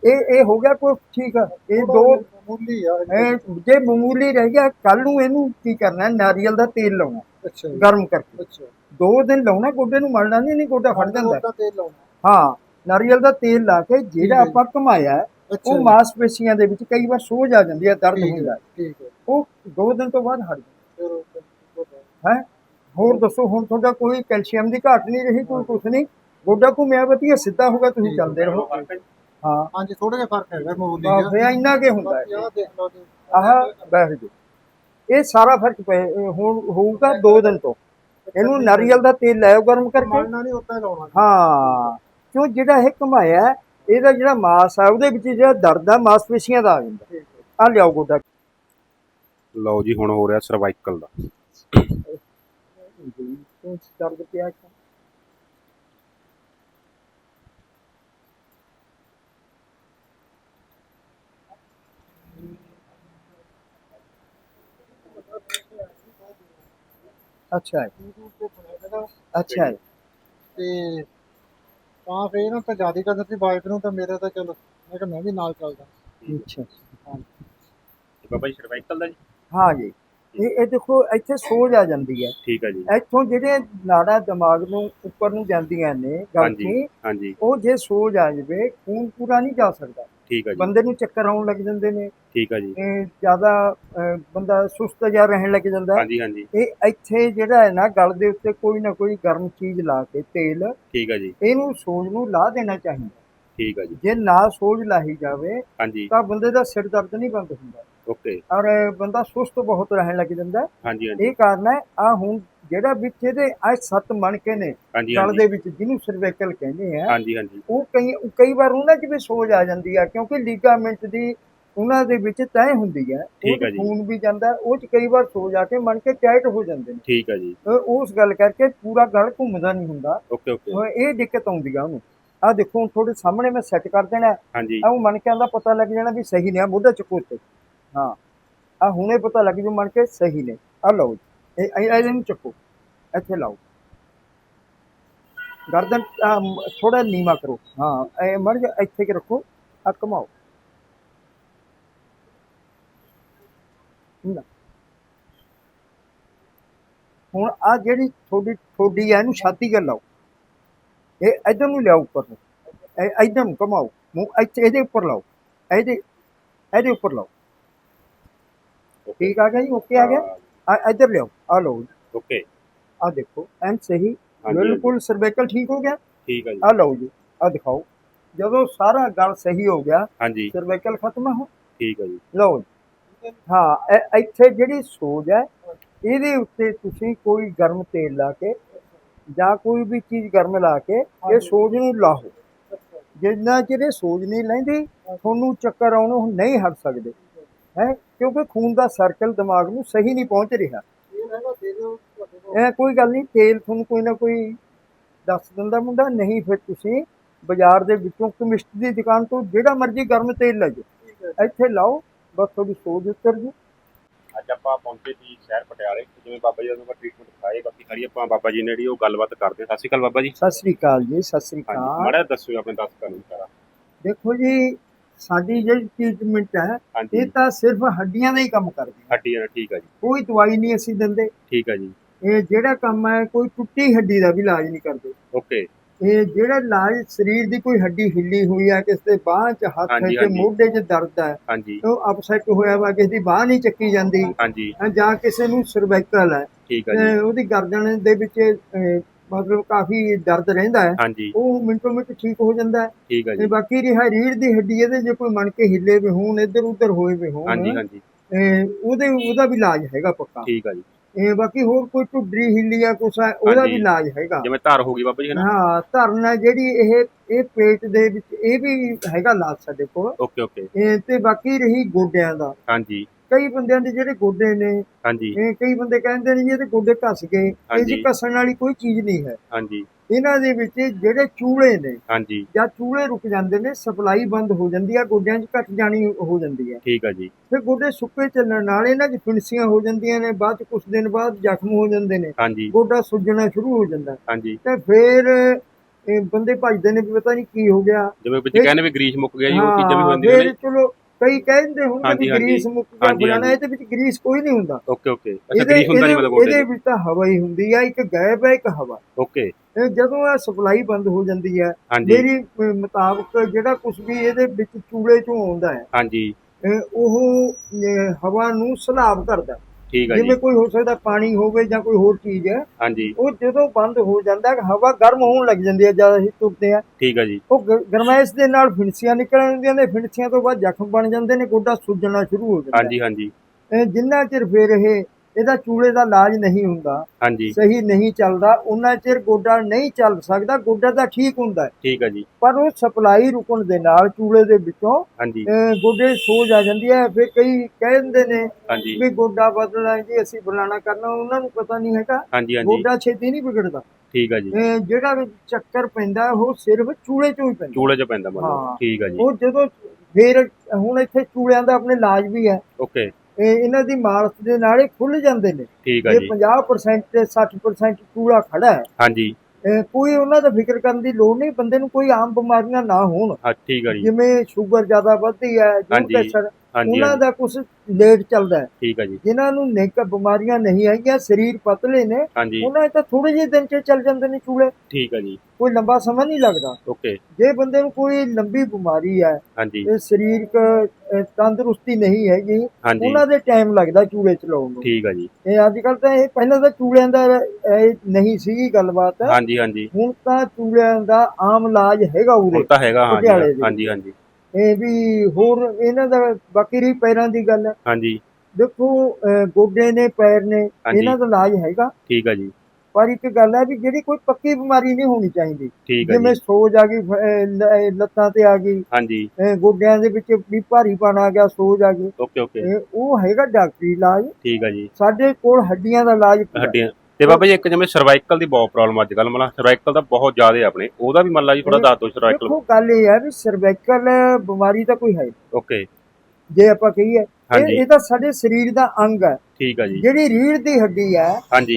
ਇਹ ਇਹ ਹੋ ਗਿਆ ਕੋਈ ਠੀਕ ਆ। ਇਹ ਦੋ ਮੂਲੀ ਆ ਇਹ ਜੇ ਮਾਮੂਲੀ ਰਹਿ ਗਿਆ ਕੱਲ ਨੂੰ ਇਹਨੂੰ ਕੀ ਕਰਨਾ ਹੈ? ਨਾਰੀਅਲ ਦਾ ਤੇਲ ਲਾਉਣਾ। ਅੱਛਾ ਗਰਮ ਕਰਕੇ। ਅੱਛਾ। ਦੋ ਦਿਨ ਲਾਉਣਾ ਗੋਡੇ ਨੂੰ ਮਲਣਾ ਨਹੀਂ ਨਹੀਂ ਗੋਡਾ ਫੜ ਜਾਂਦਾ। ਹੈ। ਉਹਦਾ ਤੇਲ ਲਾਉਣਾ। ਹਾਂ ਨਾਰੀਅਲ ਦਾ ਤੇਲ ਲਾ ਕੇ ਜਿਹੜਾ। ਆਪਾਂ ਅੱਛਾ ਉਹ ਮਾਸਪੇਸ਼ੀਆਂ ਦੇ ਵਿੱਚ ਕਈ ਵਾਰ ਸੋਜ ਆ ਜਾਂਦੀ ਹੈ ਦਰਦ ਹੁੰਦਾ। ਠੀਕ ਹੈ। ਉਹ ਦੋ ਦਿਨ ਤੋਂ ਬਾਅਦ ਹਟ ਜਾਂਦਾ। ਹੈ ਹੋਰ ਦੱਸੋ ਹੁਣ ਤੁਹਾਡਾ ਕੋਈ ਕੈਲਸ਼ੀਅਮ ਦੀ ਘਾਟ ਨਹੀਂ ਰਹੀ ਕੋਈ ਕੁਛ ਨਹੀਂ? ਗੋਡਾ ਘੁੰਮਿਆ ਵਧੀਆ ਸਿੱਧਾ ਹੋ ਗਿਆ ਤੁਸੀਂ ਚੱਲਦੇ ਰਹੋ। ਹਾਂ। ਹਾਂਜੀ ਥੋੜਾ ਜਿਹਾ ਫ਼ਰਕ ਹੈਗਾ ਮੂਲੀ ਬਸ ਦਾ ਫਿਰ ਇੰਨਾ ਕੇ ਹੁੰਦਾ ਹੈ ਬਾਕੀ ਆਹ ਦੇਖ ਲਓ ਜੀ। ਆਹ ਬੈਠ ਜਾਓ। ਇਹ ਸਾਰਾ ਫ਼ਰਕ ਪਏ ਇਹ ਹੁਣ ਹੋਊਗਾ 2 ਦਿਨ ਤੋਂ। ਇਹਨੂੰ ਨਾਰੀਅਲ ਦਾ ਤੇਲ ਲਾਇਓ ਗਰਮ ਕਰਕੇ। ਮਲਣਾ ਨਹੀਂ ਉੱਦਾਂ ਹੀ ਲਾਉਣਾ। ਹਾਂ। ਕਿਉਂ? ਜਿਹੜਾ ਇਹ ਘਮਾਇਆ ਹੈ, ਇਹਦਾ ਜਿਹੜਾ ਮਾਸ ਆ ਉਹਦੇ ਵਿੱਚ ਜਿਹੜਾ ਦਰਦ ਆ ਮਾਸਪੇਸ਼ੀਆਂ ਦਾ ਆ ਜਾਂਦਾ। ਠੀਕ ਹੈ। ਆ ਲਿਆਓ ਗੋਡਾ। ਲਓ ਜੀ ਹੁਣ ਹੋ ਰਿਹਾ ਸਰਵਾਈਕਲ ਦਾ। ਤੂੰ ਦਰਦ ਪਿਆ? ਕਿਉਂ? ਅੱਛਾ ਹੈ, YouTube ਤੇ ਬਣਿਆ ਹੈਗਾ ਅੱਛਾ ਹੈ। ਤੇ ਤਾਂ ਫੇਰ ਨਾ ਤਾਂ ਜ਼ਿਆਦਾ ਕਰ ਦਿੱਤੀ ਬਾਈਕ ਨੂੰ ਤਾਂ ਮੇਰੇ ਤਾਂ ਚਲੋ ਮੈਂ ਕਿਹਾ ਮੈਂ ਵੀ ਨਾਲ ਚੱਲਦਾ। ਅੱਛਾ ਬਾਬਾ ਜੀ ਸਰਵਾਈਕਲ ਦਾ ਜੀ? ਹਾਂ ਜੀ। ਇਹ ਇਹ ਦੇਖੋ ਇੱਥੇ ਸੋਜ ਆ ਜਾਂਦੀ ਹੈ। ਠੀਕ ਹੈ ਜੀ। ਇੱਥੋਂ ਜਿਹੜੇ ਨਾੜਾਂ ਦਿਮਾਗ ਨੂੰ ਉੱਪਰ ਨੂੰ ਜਾਂਦੀਆਂ ਨੇ ਗਲ ਹਾਂਜੀ। ਤੋਂ ਹਾਂਜੀ। ਉਹ ਜੇ ਸੋਜ ਆ ਜਾਵੇ ਖੂਨ ਪੂਰਾ ਨਹੀਂ ਜਾ ਸਕਦਾ। ਠੀਕ ਹੈ ਜੀ। ਬੰਦੇ ਨੂੰ ਚੱਕਰ ਆਉਣ ਲੱਗ ਜਾਂਦੇ ਨੇ। ਠੀਕ ਹੈ ਜੀ। ਇਹ ਜ਼ਿਆਦਾ ਬੰਦਾ ਸੁਸਤ ਜਿਹਾ ਰਹਿਣ ਲੱਗ ਜਾਂਦਾ। ਹਾਂਜੀ ਹਾਂਜੀ। ਇਹ ਇੱਥੇ ਜਿਹੜਾ ਹੈ ਨਾ ਗਲ ਦੇ ਉੱਤੇ ਕੋਈ ਨਾ ਕੋਈ ਗਰਮ ਚੀਜ਼ ਲਾ ਕੇ ਤੇਲ ਠੀਕ ਹੈ ਜੀ। ਇਹਨੂੰ ਸੋਜ ਨੂੰ ਲਾ ਦੇਣਾ ਚਾਹੀਦਾ। ਠੀਕ ਹੈ ਜੀ। ਜੇ ਨਾ ਸੋਜ ਲਾਹੀ ਜਾਵੇ ਤਾਂ ਬੰਦੇ ਦਾ ਸਿਰ ਦਰਦ ਨਹੀਂ ਬੰਦ ਹੁੰਦਾ। ਓਕੇ ਔਰ ਬੰਦਾ ਸੁਸਤ ਬਹੁਤ ਰਹਿਣ ਲੱਗ ਜਾਂਦਾ। ਹਾਂਜੀ ਹਾਂਜੀ। ਇਹ ਕਾਰਨ ਹੈ ਆ ਹੁਣ ਜਿਹੜਾ ਵਿੱਚ ਇਹਦੇ ਆ ਸੱਤ ਮਣਕੇ ਨੇ ਗਲ ਦੇ ਵਿੱਚ ਜਿਹਨੂੰ ਸਰਵਾਈਕਲ ਕਹਿੰਦੇ ਆ ਹਾਂਜੀ ਹਾਂਜੀ। ਉਹ ਕਈ ਕਈ ਵਾਰ ਉਹਨਾਂ 'ਚ ਵੀ ਸੋਜ ਆ ਜਾਂਦੀ ਆ ਕਿਉਂਕਿ ਲੀਗਾਮੈਂਟ ਦੀ ਉਹਨਾਂ ਦੇ ਵਿੱਚ ਤੈਅ ਹੁੰਦੀ ਹੈ ਉਹ ਜੀ। ਖੂਨ ਵੀ ਜਾਂਦਾ ਉਹ 'ਚ ਕਈ ਵਾਰ ਸੋਜ ਆ ਕੇ ਮਣ ਕੇ ਟਾਈਟ ਹੋ ਜਾਂਦੇ ਨੇ। ਠੀਕ ਹੈ ਜੀ। ਉਸ ਗੱਲ ਕਰਕੇ ਪੂਰਾ ਗਲ ਘੁੰਮਦਾ ਨਹੀਂ ਹੁੰਦਾ। ਓਕੇ ਓਕੇ ਇਹ ਦਿੱਕਤ ਆਉਂਦੀ ਆ ਉਹਨੂੰ। ਆ ਦੇਖੋ ਤੁਹਾਡੇ ਸਾਹਮਣੇ ਮੈਂ ਸੈੱਟ ਕਰ ਦੇਣਾ। ਹਾਂਜੀ। ਉਹ ਮਣਕਿਆਂ ਦਾ ਪਤਾ ਲੱਗ ਜਾਣਾ ਵੀ ਸਹੀ ਨੇ ਆ ਮੋਢਾ ਚੁੱਕੋ ਤੇ ਹਾਂ। ਆ ਹੁਣੇ ਪਤਾ ਲੱਗ ਜੂ ਮਣਕੇ ਸਹੀ ਨੇ। ਆ ਲਓ ਜੀ। ਇਹ ਇਹ- ਇਹਦੇ ਨੂੰ ਚੱਕੋ। ਇੱਥੇ ਲਾਓ। ਗਰਦਨ ਥੋੜਾ ਨੀਵਾ ਕਰੋ। ਹਾਂ, ਇਹ ਮੜ ਜਾ ਇੱਥੇ ਕਿ ਰੱਖੋ। ਆ ਘੁਮਾਓ। ਨਾ। ਹੁਣ ਆ ਜਿਹੜੀ ਥੋੜੀ ਥੋੜੀ ਆ, ਇਹਨੂੰ ਛਾਤੀ ਕਰ ਲਾਓ। ਇਹ ਇਧਰ ਨੂੰ ਲਿਆਓ ਉੱਪਰ ਨੂੰ। ਇਹ ਇਧਰ ਨੂੰ ਕਮਾਓ ਮੂੰਹ ਇੱਥੇ, ਇਹਦੇ ਉੱਪਰ ਲਾਓ। ਇਹਦੇ ਇਹਦੇ ਉੱਪਰ ਲਾਓ। ਠੀਕ ਆ ਗਿਆ ਜੀ? ਓਕੇ ਆ ਗਿਆ? ਆ ਇਧਰ ਲਿਆਓ। ਆ ਲਓ ਓਕੇ ਆ ਦੇਖੋ ਐਨ ਸਹੀ। ਹਾਂਜੀ ਬਿਲਕੁਲ ਸਰਵਾਈਕਲ ਠੀਕ ਹੋ ਗਿਆ? ਠੀਕ ਹੈ ਜੀ। ਆ ਲਓ ਜੀ। ਆ ਦਿਖਾਓ। ਜਦੋਂ ਸਾਰਾ ਗਲ ਸਹੀ ਹੋ ਗਿਆ ਹਾਂਜੀ। ਸਰਵਾਈਕਲ ਖਤਮ ਹੋ ਠੀਕ ਹੈ ਜੀ। ਲਓ ਜੀ। ਹਾਂ ਇੱਥੇ ਜਿਹੜੀ ਸੋਜ ਹੈ ਇਹਦੇ ਉੱਤੇ ਤੁਸੀਂ ਕੋਈ ਗਰਮ ਤੇਲ ਲਾ ਕੇ ਜਾਂ ਕੋਈ ਵੀ ਚੀਜ਼ ਗਰਮ ਲਾ ਕੇ ਇਹ। ਸੋਜ ਨੂੰ ਲਾਹੋ। ਜਿੰਨਾ ਚਿਰ ਇਹ ਸੋਜ ਨਹੀਂ ਲੈਂਦੀ ਤੁਹਾਨੂੰ ਚੱਕਰ ਆਉਣੋਂ ਨਹੀਂ ਹਟ ਸਕਦੇ। ਹੈ ਕਿਉਂਕਿ ਖੂਨ ਦਾ ਸਰਕਲ ਦਿਮਾਗ ਨੂੰ ਸਹੀ ਨਹੀਂ ਪਹੁੰਚ ਰਿਹਾ। ਇਹ ਕੋਈ ਗੱਲ ਨਹੀਂ ਤੇਲ ਤੁਹਾਨੂੰ ਕੋਈ ਨਾ ਕੋਈ ਦੱਸ ਦਿੰਦਾ ਮੁੰਡਾ ਨਹੀਂ ਫਿਰ ਤੁਸੀਂ ਬਾਜ਼ਾਰ ਦੇ ਵਿੱਚੋਂ ਕੈਮਿਸਟ ਦੀ ਦੁਕਾਨ ਤੋਂ ਜਿਹੜਾ ਮਰਜ਼ੀ ਗਰਮ ਤੇਲ ਲੈ ਜਾਓ। ਇੱਥੇ ਲਾਓ ਬਸ ਤੁਹਾਡੀ ਸੋਜ ਉਤਰ ਜੂ ਅੱਜ ਆਪਾਂ ਪਹੁੰਚੇ ਸੀ ਸ਼ਹਿਰ ਪਟਿਆਲੇ ਜਿਵੇਂ ਬਾਬਾ ਜੀ ਦਾ ਟ੍ਰੀਟਮੈਂਟ ਦਿਖਾਏ ਬਾਕੀ ਸਾਰੀ ਆਪਾਂ ਬਾਬਾ ਜੀ ਨੇ ਜਿਹੜੀ ਉਹ ਗੱਲਬਾਤ ਕਰਦੇ। ਸਤਿ ਸ਼੍ਰੀ ਅਕਾਲ ਬਾਬਾ ਜੀ। ਸਤਿ ਸ੍ਰੀ ਅਕਾਲ ਜੀ ਸਤਿ ਸ੍ਰੀ ਅਕਾਲ। ਮਾੜਾ ਦੱਸੋ ਆਪਣੇ ਦਰਸ਼ਕਾਂ ਨੂੰ ਸਾਰਾ ਦੇਖੋ ਜੀ ਸਾਡੀ ਜਿਹੜੀ ਟ੍ਰੀਟਮੈਂਟ ਹੈ ਹਾਂਜੀ। ਇਹ ਤਾਂ ਸਿਰਫ ਹੱਡੀਆਂ ਦਾ ਹੀ ਕੰਮ ਕਰਦੀ ਹੈ। ਹੱਡੀਆਂ ਦਾ ਠੀਕ ਹੈ ਜੀ। ਕੋਈ ਦਵਾਈ ਨਹੀਂ ਅਸੀਂ ਦਿੰਦੇ। ਠੀਕ ਹੈ ਜੀ। ਇਹ ਜਿਹੜਾ ਕੰਮ ਹੈ ਕੋਈ ਟੁੱਟੀ ਹੱਡੀ ਦਾ ਵੀ ਇਲਾਜ ਨਹੀਂ ਕਰਦੇ। ਓਕੇ। ਇਹ ਜਿਹੜਾ ਇਲਾਜ ਸਰੀਰ ਦੀ ਕੋਈ ਹੱਡੀ ਹਿੱਲੀ ਹੋਈ ਹੈ ਕਿਸੇ ਦੇ ਬਾਹ 'ਚ ਹੱਥ ਹਾਂਜੀ, 'ਚ ਹਾਂਜੀ। ਮੋਢੇ 'ਚ ਦਰਦ ਹੈ ਹਾਂਜੀ। ਉਹ ਅਪਸੈਟ ਹੋਇਆ ਵਾ ਕਿਸੇ ਦੀ ਬਾਹ ਨਹੀਂ ਚੱਕੀ ਜਾਂਦੀ। ਹਾਂਜੀ। ਜਾਂ ਕਿਸੇ ਨੂੰ ਸਰਵਾਈਕਲ ਹੈ। ਠੀਕ ਹੈ ਜੀ। ਉਹਦੀ ਗਰਦਨ ਦੇ ਵਿੱਚ ਅਹ, ਮਤਲਬ ਕਾਫੀ ਦਰਦ ਰਹਿੰਦਾ ਹੈ। ਹਾਂਜੀ। ਉਹ ਮਿੰਟੋ ਮਿੰਟ ਠੀਕ ਹੋ ਜਾਂਦਾ ਹੈ। ਠੀਕ ਹੈ ਤੇ ਜੀ ਬਾਕੀ ਰਿਹਾ ਰੀੜ ਦੀ ਹੱਡੀ ਇਹਦੇ ਜੇ ਕੋਈ ਮਣ ਕੇ ਹਿੱਲੇ ਵੀ ਹੋਣ ਇੱਧਰ ਉੱਧਰ ਹੋਏ ਵੀ ਹੋਣ ਹਾਂਜੀ ਹਾਂਜੀ। ਇਹ ਉਹਦੇ ਉਹਦਾ ਵੀ ਇਲਾਜ ਹੈਗਾ ਪੱਕਾ। ਠੀਕ ਹੈ ਜੀ। ਇਹ ਬਾਕੀ ਹੋਰ ਕੋਈ ਢੁੱਡਰੀ ਹਿੱਲੀ ਆ ਕੁਛ ਉਹਦਾ ਹਾਂਜੀ। ਵੀ ਇਲਾਜ ਹੈਗਾ। ਜਿਵੇਂ ਧਾਰ ਹੋ ਗਈ ਬਾਬਾ ਜੀ ਹੈ ਨਾ? ਹਾਂ ਧਰਨ ਹੈ ਜਿਹੜੀ ਇਹ ਇਹ ਪੇਟ ਦੇ ਵਿੱਚ ਇਹ ਵੀ ਹੈਗਾ ਇਲਾਜ ਸਾਡੇ ਕੋਲ। Okay okay. ਇਹ ਤੇ ਬਾਕੀ ਰਹੀ ਗੋਡਿਆਂ ਦਾ। ਹਾਂਜੀ। ਕਈ ਬੰਦਿਆਂ ਦੇ ਜਿਹੜੇ ਗੋਡੇ ਨੇ ਹਾਂਜੀ। ਇਹ ਕਈ ਬੰਦੇ ਕਹਿੰਦੇ ਨੇ ਜੀ ਇਹਦੇ ਗੋਡੇ ਘਸ ਗਏ ਇਹ। ਜੀ ਘਸਣ ਵਾਲੀ ਕੋਈ ਚੀਜ਼ ਨਹੀਂ ਹੈ। ਹਾਂਜੀ। ਇਹਨਾਂ ਦੇ ਵਿੱਚ ਜਿਹੜੇ ਚੂਲੇ ਨੇ ਹਾਂਜੀ। ਜਾਂ ਚੂਲੇ ਰੁਕ ਜਾਂਦੇ ਨੇ ਸਪਲਾਈ ਬੰਦ ਹੋ ਜਾਂਦੀ ਆ ਗੋਡਿਆਂ 'ਚ ਘਟ ਜਾਣੀ ਹੋ ਜਾਂਦੀ ਹੈ ਠੀਕ ਹੈ ਜੀ। ਫਿਰ ਗੋਡੇ ਸੁੱਕੇ ਚੱਲਣ ਨਾਲ ਇਹਨਾਂ 'ਚ ਫਿਣਸੀਆਂ ਹੋ ਜਾਂਦੀਆਂ ਨੇ ਬਾਅਦ 'ਚ ਕੁਝ ਦਿਨ ਬਾਅਦ ਜ਼ਖਮ ਹੋ ਜਾਂਦੇ ਨੇ। ਹਾਂਜੀ। ਗੋਡਾ ਸੁੱਜਣਾ ਸ਼ੁਰੂ ਹੋ ਜਾਂਦਾ। ਹਾਂਜੀ। ਤੇ ਫਿਰ ਇਹ ਬੰਦੇ ਭੱਜਦੇ ਨੇ ਵੀ ਪਤਾ ਨਹੀਂ ਕੀ ਹੋ ਗਿਆ। ਜਿਵੇਂ ਵਿੱਚ ਕਹਿੰਦੇ ਵੀ ਗਰੀਸ ਮੁੱਕ ਗਿਆ ਜੀ ਉਹ ਚੀਜ਼ਾਂ ਵੀ ਹੁੰਦੀਆਂ ਨੇ। ਚਲੋ ਕਈ ਕਹਿੰਦੇ ਵੀ ਹਾਂਜੀ। ਗਰੀਸ ਮੁੱਕ ਗਿਆ ਹਾਂਜੀ। ਇਹਦੇ ਵਿੱਚ ਗਰੀਸ ਕੋਈ ਨਹੀਂ ਹੁੰਦਾ। Okay okay. ਅੱਛਾ ਗਰੀਸ ਹੁੰਦਾ ਨਹੀਂ ਮਤਲਬ ਗੋਡੇ ਇਹਦੇ ਦੇ ਵਿੱਚ ਤਾਂ ਹਵਾ ਹੀ ਹੁੰਦੀ ਆ ਇੱਕ ਗੈਪ ਹੈ ਇੱਕ ਹਵਾ। ਓਕੇ। ਜਦੋਂ ਇਹ ਸਪਲਾਈ ਬੰਦ ਹੋ ਜਾਂਦੀ ਹੈ ਮੇਰੀ ਮੁਤਾਬਕ ਜਿਹੜਾ ਕੁਝ ਵੀ ਇਹਦੇ ਵਿੱਚ ਚੂਲੇ ਚੋਂ ਆਉਂਦਾ ਹੈ ਹਾਂਜੀ। ਉਹ ਹਵਾ ਨੂੰ ਸਲਾਬ ਕਰਦਾ। ਠੀਕ ਹੈ ਜੀ। ਜਿਵੇਂ ਕੋਈ ਹੋ ਸਕਦਾ ਪਾਣੀ ਹੋਵੇ ਜਾਂ ਕੋਈ ਹੋਰ ਚੀਜ਼ ਹੈ ਹਾਂਜੀ। ਉਹ ਜਦੋਂ ਬੰਦ ਹੋ ਜਾਂਦਾ ਹੈ ਹਵਾ ਗਰਮ ਹੋਣ ਲੱਗ ਜਾਂਦੀ ਹੈ ਜਦ ਅਸੀਂ ਤੁਰਦੇ ਆ। ਠੀਕ ਹੈ ਜੀ। ਉਹ ਗ- ਗਰਮਾਇਸ਼ ਦੇ ਨਾਲ ਫਿਣਸੀਆਂ ਨਿਕਲ ਆਉਂਦੀਆਂ ਨੇ ਫਿਣਸੀਆਂ ਤੋਂ ਬਾਅਦ ਜ਼ਖਮ ਬਣ ਜਾਂਦੇ ਨੇ ਗੋਡਾ ਸੁੱਜਣਾ ਸ਼ੁਰੂ ਹੋ ਜਾਂਦਾ। ਹਾਂਜੀ ਹਾਂਜੀ। ਜਿੰਨਾ ਚਿਰ ਫਿਰ ਇਹ ਇਹਦਾ ਚੂਲੇ ਦਾ ਇਲਾਜ ਨਹੀਂ ਹੁੰਦਾ। ਹਾਂਜੀ। ਸਹੀ ਨਹੀਂ ਚੱਲਦਾ ਉਹਨਾਂ ਚਿਰ ਗੋਡਾ ਨਹੀਂ ਚੱਲ ਸਕਦਾ ਗੋਡਾ ਤਾਂ ਠੀਕ ਹੁੰਦਾ ਹੈ। ਠੀਕ ਹੈ ਜੀ। ਪਰ ਉਹ ਸਪਲਾਈ ਰੁਕਣ ਦੇ ਨਾਲ ਚੂਲੇ ਦੇ ਵਿੱਚੋਂ ਹਾਂਜੀ। ਗੋਡੇ ਸੋਜ ਆ ਜਾਂਦੀ ਹੈ। ਫਿਰ ਕਈ ਕਹਿੰਦੇ ਨੇ ਵੀ ਗੋਡਾ ਬਦਲਣਾ ਜੀ ਅਸੀਂ ਫਲਾਣਾ ਕਰਨਾ ਉਹਨਾਂ ਨੂੰ ਪਤਾ ਨਹੀਂ ਹੈਗਾ। ਗੋਡਾ ਛੇਤੀ ਨਹੀਂ ਵਿਗੜਦਾ। ਠੀਕ ਹੈ ਜੀ। ਜਿਹੜਾ ਚੱਕਰ ਪੈਂਦਾ ਉਹ ਸਿਰਫ ਚੂਲੇ ਚੋਂ ਹੀ ਪੈਂਦਾ। ਚੂਲੇ 'ਚ ਪੈਂਦਾ ਮਤਲਬ। ਠੀਕ ਹੈ ਜੀ। ਉਹ ਜਦੋਂ ਫਿਰ ਹੁਣ ਇੱਥੇ ਚੂਲਿਆਂ ਦਾ ਆਪਣੇ ਇਲਾਜ ਵੀ ਹੈ। ਓਕੇ। ਇਹਨਾਂ ਦੀ ਮਾਲਸ਼ ਦੇ ਨਾਲ ਇਹ ਖੁੱਲ ਜਾਂਦੇ ਨੇ। ਠੀਕ ਹੈ ਜੇ। ਜੀ 50% ਤੇ 60% ਚੂਲਾ ਖੜਾ ਹੈ। ਹਾਂਜੀ। ਇਹ ਕੋਈ ਉਹਨਾਂ ਦਾ ਫਿਕਰ ਕਰਨ ਦੀ ਲੋੜ ਨਹੀਂ ਬੰਦੇ ਨੂੰ ਕੋਈ ਆਮ ਬਿਮਾਰੀਆਂ ਨਾ ਹੋਣ। ਹਾਂ ਠੀਕ ਹੈ ਜੀ। ਜਿਵੇਂ ਸ਼ੂਗਰ ਜ਼ਿਆਦਾ ਵੱਧਦੀ ਹੈ ਜੂ ਹਾਂਜੀ, ਕੈਂਸਰ ਹਾਂਜੀ ਉਹਨਾਂ ਹਾਂਜੀ, ਦਾ ਕੁਝ ਲੇਟ ਚੱਲਦਾ ਹੈ। ਠੀਕ ਹੈ ਜੀ। ਜਿਨ੍ਹਾਂ ਨੂੰ ਨੇਕ ਬਿਮਾਰੀਆਂ ਨਹੀਂ ਆਈਆਂ ਸਰੀਰ ਪਤਲੇ ਨੇ ਹਾਂਜੀ। ਉਹਨਾਂ 'ਚ ਤਾਂ ਥੋੜੇ ਜਿਹੇ ਦਿਨ 'ਚ ਚੱਲ ਜਾਂਦੇ ਨੇ ਚੂਲੇ। ਠੀਕ ਹੈ ਜੀ। ਕੋਈ ਲੰਬਾ ਸਮਾਂ ਨਹੀਂ ਲੱਗਦਾ। ਓਕੇ। ਜੇ ਬੰਦੇ ਨੂੰ ਕੋਈ ਲੰਬੀ ਬਿਮਾਰੀ ਹੈ ਹਾਂਜੀ। ਇਹ ਸਰੀਰਕ ਅਹ, ਤੰਦਰੁਸਤੀ ਨਹੀਂ ਹੈਗੀ ਹਾਂਜੀ। ਉਹਨਾਂ ਦੇ ਟਾਈਮ ਲੱਗਦਾ ਚੂਲੇ ਚਲਾਉਣ ਨੂੰ। ਠੀਕ ਹੈ ਜੀ। ਇਹ ਅੱਜ ਕੱਲ ਤਾਂ ਇਹ ਪਹਿਲਾਂ ਤਾਂ ਚੂਲਿਆਂ ਦਾ ਇਹ ਨਹੀਂ ਸੀਗੀ ਗੱਲਬਾਤ। ਹਾਂਜੀ ਹਾਂਜੀ। ਹੁਣ ਤਾਂ ਚੂਲਿਆਂ ਦਾ ਆਮ ਇਲਾਜ ਹੈਗਾ ਹੁਣ ਉਰੇ ਤਾਂ ਹੈਗਾ ਦੇ ਹਾਂਜੀ ਹਾਂਜੀ। ਇਹ ਵੀ ਹੋਰ ਇਹਨਾਂ ਦਾ ਬਾਕੀ ਰਹੀ ਪੈਰਾਂ ਦੀ ਗੱਲ। ਹੈ ਹਾਂਜੀ। ਦੇਖੋ ਅਹ, ਗੋਡੇ ਨੇ ਪੈਰ ਨੇ ਹਾਂਜੀ। ਇਹਨਾਂ ਦਾ ਇਲਾਜ ਹੈਗਾ। ਠੀਕ ਹੈ ਜੀ। ਪਰ ਇੱਕ ਗੱਲ ਹੈ ਵੀ ਜਿਹੜੀ ਕੋਈ ਪੱਕੀ ਬਿਮਾਰੀ ਨਹੀਂ ਹੋਣੀ ਚਾਹੀਦੀ। ਠੀਕ ਜਿਵੇਂ ਜੀ। ਸੋਜ ਆ ਗਈ ਫ- ਅਹ, ਲ- ਅਹ, ਲੱਤਾਂ ਤੇ ਆ ਗਈ। ਹਾਂਜੀ। ਅਹ, ਗੋਡਿਆਂ ਦੇ ਵਿੱਚ ਵੀ ਭਾਰੀਪਣ ਆ ਗਿਆ ਸੋਜ ਆ ਗਈ। Okay okay. ਇਹ ਉਹ ਹੈਗਾ ਡਾਕਟਰੀ ਇਲਾਜ। ਠੀਕ ਹੈ ਜੀ। ਸਾਡੇ ਕੋਲ ਹੱਡੀਆਂ ਦਾ ਇਲਾਜ ਪੂਰਾ। ਹੱਡੀਆਂ ਤੇ ਬਾਬਾ ਜੀ ਇੱਕ ਜਿਵੇਂ ਸਰਵਾਈਕਲ ਦੀ ਬਹੁਤ ਪ੍ਰੋਬਲਮ ਅੱਜ ਕੱਲ ਮਤਲਬ ਸਰਵਾਈਕਲ ਦਾ ਬਹੁਤ ਜ਼ਿਆਦਾ ਆਪਣੇ। ਉਹਦਾ ਵੀ ਮੰਨ ਲਾ ਜੀ ਥੋੜਾ ਦੱਸ ਦਿਓ ਸਰਵਾਈਕਲ ਦੇਖੋ ਗੱਲ ਇਹ ਹੈ ਵੀ ਸਰਵਾਈਕਲ ਬਿਮਾਰੀ ਤਾਂ ਕੋਈ ਹੈ। ਓਕੇ ਜੇ ਆਪਾਂ ਕਹੀਏ ਇਹ ਤਾਂ ਸਾਡੇ ਸਰੀਰ ਦਾ ਅੰਗ ਹੈ। ਠੀਕ ਹੈ ਜੀ। ਜਿਹੜੀ ਰੀੜ ਦੀ ਹੱਡੀ ਹੈ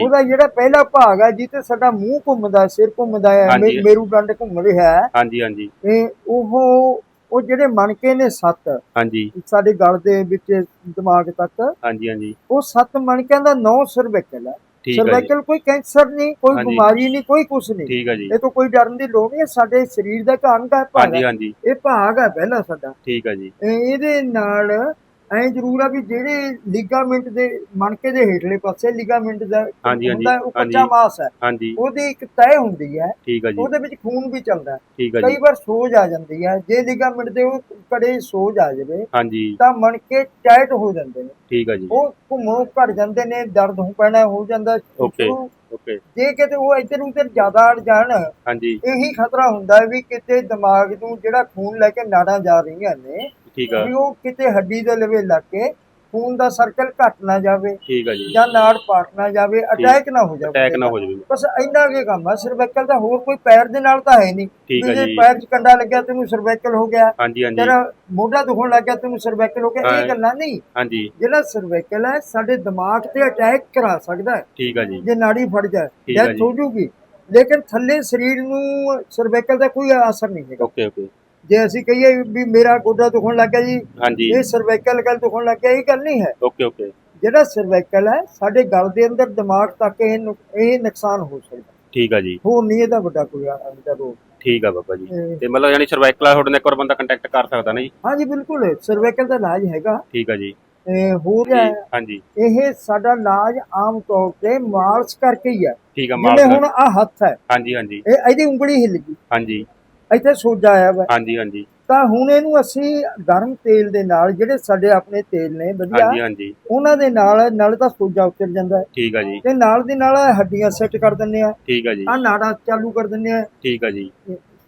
ਉਹਦਾ ਜਿਹੜਾ ਪਹਿਲਾ ਭਾਗ ਹੈ ਜਿੱਥੇ ਸਾਡਾ ਮੂੰਹ ਘੁੰਮਦਾ ਸਿਰ ਘੁੰਮਦਾ ਹੈ ਹਾਂਜੀ। ਮੇ- ਮੇਰੂਦੰਡ ਘੁੰਮ ਰਿਹਾ ਹੈ ਹਾਂਜੀ ਹਾਂਜੀ। ਇਹ ਉਹ ਉਹ ਜਿਹੜੇ ਮਣਕੇ ਨੇ ਸੱਤ ਹਾਂਜੀ। ਸਾਡੇ ਗਲ ਦੇ ਵਿੱਚ ਦਿਮਾਗ ਤੱਕ ਹਾਂਜੀ ਹਾਂਜੀ। ਉਹ ਸੱਤ ਮਣਕਿਆਂ ਦਾ ਨੌ ਸਰਵਾਈਕਲ ਹੈ। ਸਰਵਾਈਕਲ ਕੋਈ ਕੈਂਸਰ ਨਹੀਂ ਕੋਈ। ਬਿਮਾਰੀ ਨਹੀਂ ਕੋਈ ਕੁਝ ਨਹੀਂ। ਠੀਕ ਹੈ ਜੀ। ਇਹ ਤੋਂ ਕੋਈ ਡਰਨ ਦੀ ਲੋੜ ਨਹੀਂ ਸਾਡੇ ਸਰੀਰ ਦਾ ਇੱਕ ਅੰਗ ਹੈ ਭਾਗ ਹਾਂਜੀ ਇਹ ਭਾਗ ਹੈ ਪਹਿਲਾ ਸਾਡਾ। ਠੀਕ ਹੈ ਜੀ। ਇਹ- ਇਹਦੇ ਨਾਲ ਐਂ ਜ਼ਰੂਰ ਆ ਵੀ ਜਿਹੜੇ ਲਿਗਾਮੈਂਟ ਦੇ ਮਣਕੇ ਦੇ ਹੇਠਲੇ ਪਾਸੇ ਲਿਗਾਮੈਂਟ ਦਾ ਹਾਂਜੀ, ਹੁੰਦਾ ਉਹ ਹਾਂਜੀ। ਕੱਚਾ ਮਾਸ ਹੈ। ਹਾਂਜੀ। ਉਹਦੀ ਇੱਕ ਤਹਿ ਹੁੰਦੀ ਹੈ। ਠੀਕ ਆ ਜੀ। ਉਹਦੇ ਵਿੱਚ ਖੂਨ ਵੀ ਚੱਲਦਾ ਹੈ। ਠੀਕ ਆ ਕਈ ਜੀ ਵਾਰ ਸੋਜ ਆ ਜਾਂਦੀ ਹੈ। ਜੇ ਲਿਗਾਮੈਂਟ ਦੇ ਉਹ ਕੜੇ ਸੋਜ ਆ ਜਾਵੇ ਹਾਂਜੀ। ਤਾਂ ਮਣਕੇ ਟਾਈਟ ਹੋ ਜਾਂਦੇ ਨੇ। ਠੀਕ ਆ ਜੀ। ਉਹ ਘੁੰਮਣੋਂ ਘਟ ਜਾਂਦੇ ਨੇ ਦਰਦ ਹੋ ਪੈਣਾ ਹੋ ਜਾਂਦਾ. ਸ਼ੁਰੂ। ਓਕੇ। ਜੇ ਕਿਤੇ ਉਹ ਇੱਧਰ ਉੱਧਰ ਜ਼ਿਆਦਾ ਅੜ ਜਾਣ ਹਾਂਜੀ। ਇਹੀ ਖਤਰਾ ਹੁੰਦਾ ਹੈ ਵੀ ਕਿਤੇ ਦਿਮਾਗ ਨੂੰ ਜਿਹੜਾ ਖੂਨ ਲੈ ਕੇ ਨਾੜਾਂ ਜਾ ਰਹੀਆਂ ਨੇ ਠੀਕ ਆ। ਵੀ ਉਹ ਕਿਤੇ ਹੱਡੀ ਦੇ ਲਵੇ ਲੱਗ ਕੇ ਖੂਨ ਦਾ ਸਰਕਲ ਘਟ ਨਾ ਜਾਵੇ ਠੀਕ ਆ ਜੀ। ਜਾਂ ਨਾੜ ਪਾਟ ਨਾ ਜਾਵੇ ਅਟੈਕ ਨਾ ਹੋ ਜਾਵੇ। ਅਟੈਕ ਨਾ ਹੋ ਜਾਵੇ। ਬਸ ਇੰਨਾ ਕੀ ਕੰਮ ਹੈ ਸਰਵਾਈਕਲ ਦਾ ਹੋਰ ਕੋਈ ਪੈਰ ਦੇ ਨਾਲ ਤਾਂ ਹੈ ਨਹੀਂ। ਠੀਕ ਆ ਜੇ ਪੈਰ 'ਚ ਕੰਡਾ ਲੱਗਿਆ ਤੈਨੂੰ ਸਰਵਾਈਕਲ ਹੋ ਗਿਆ। ਹਾਂਜੀ ਹਾਂਜੀ। ਤੇਰਾ ਮੋਢਾ ਦੁਖਣ ਲੱਗ ਗਿਆ ਤੈਨੂੰ ਸਰਵਾਈਕਲ ਹੋ ਗਿਆ। ਇਹ ਗੱਲਾਂ ਨਹੀਂ। ਹਾਂਜੀ। ਜਿਹੜਾ ਸਰਵਾਈਕਲ ਹੈ ਸਾਡੇ ਦਿਮਾਗ ਤੇ ਅਟੈਕ ਕਰਾ ਸਕਦਾ ਹੈ। ਠੀਕ ਆ ਜੀ। ਜੇ ਨਾੜੀ ਫੜ ਜਾਏ ਆ ਜੀ। ਹੋ ਜੂਗੀ ਲੇਕਿਨ ਥੱਲੇ ਸਰੀਰ ਨੂੰ ਸਰਵਾਈਕਲ ਦਾ ਕੋਈ ਅਸਰ ਨਹੀਂ ਹੈਗਾ। ਓਕੇ ਓਕੇ ਜੇ ਅਸੀਂ ਕਹੀਏ ਵੀ ਮੇਰਾ ਗੋਡਾ ਦੁਖਣ ਲੱਗ ਗਿਆ ਜੀ ਹਾਂਜੀ। ਇਹ ਸਰਵਾਈਕਲ ਗੱਲ ਦੁਖਣ ਲੱਗ ਗਿਆ ਇਹ ਗੱਲ ਨਹੀਂ ਹੈ। ਓਕੇ ਓਕੇ ਜਿਹੜਾ ਸਰਵਾਈਕਲ ਹੈ ਸਾਡੇ ਗਲ ਦੇ ਅੰਦਰ ਦਿਮਾਗ ਤੱਕ ਇਹ ਨੁਕ- ਇਹ ਨੁਕਸਾਨ ਹੋ ਸਕਦਾ। ਠੀਕ ਆ ਜੀ। ਹੋਰ ਨਹੀਂ ਇਹਦਾ ਵੱਡਾ ਕੋਈ ਆ- ਇਹਦਾ ਰੋਗ ਠੀਕ ਆ ਬਾਬਾ ਜੀ। ਇਹ- ਤੇ ਮਤਲਬ ਯਾਨੀ ਸਰਵਾਈਕਲ ਤੁਹਾਡੇ ਨਾਲ ਇੱਕ ਵਾਰ ਬੰਦਾ ਕੰਟੈਕਟ ਕਰ ਸਕਦਾ ਨਾ ਜੀ? ਹਾਂਜੀ ਬਿਲਕੁਲ। ਸਰਵਾਈਕਲ ਦਾ ਇਲਾਜ ਹੈਗਾ। ਠੀਕ ਆ ਜੀ। ਇਹ ਹੋਰ ਜੀ, ਹੈ ਹਾਂਜੀ। ਇਹ ਸਾਡਾ ਇਲਾਜ ਆਮ ਤੌਰ ਤੇ ਮਾਲਸ਼ ਕਰਕੇ ਹੀ ਹੈ। ਠੀਕ ਆ ਜਿਵੇਂ ਹੁਣ ਆ ਹੱਥ ਹੈ। ਹਾਂਜੀ ਹਾਂਜੀ। ਇਹ ਇਹਦੀ ਉਂਗਲੀ ਹਿੱਲ ਗਈ। ਹਾਂਜੀ। ਇੱਥੇ ਸੋਜਾ ਆਇਆ ਵਾ। ਹਾਂਜੀ ਹਾਂਜੀ। ਤਾਂ ਹੁਣ ਇਹਨੂੰ ਅਸੀਂ ਗਰਮ ਤੇਲ ਦੇ ਨਾਲ ਜਿਹੜੇ ਸਾਡੇ ਆਪਣੇ ਤੇਲ ਨੇ ਵਧੀਆ ਹਾਂਜੀ ਹਾਂਜੀ। ਉਹਨਾਂ ਦੇ ਨਾਲ ਨਾਲ ਤਾਂ ਸੋਜਾ ਉਤਰ ਜਾਂਦਾ ਹੈ। ਠੀਕ ਆ ਜੀ। ਤੇ ਨਾਲ ਦੀ ਨਾਲ ਹੱਡੀਆਂ ਸੈੱਟ ਕਰ ਦਿੰਦੇ ਆ। ਠੀਕ ਆ ਜੀ। ਆ ਨਾੜਾਂ ਚਾਲੂ ਕਰ ਦਿੰਦੇ ਆ। ਠੀਕ ਆ ਜੀ।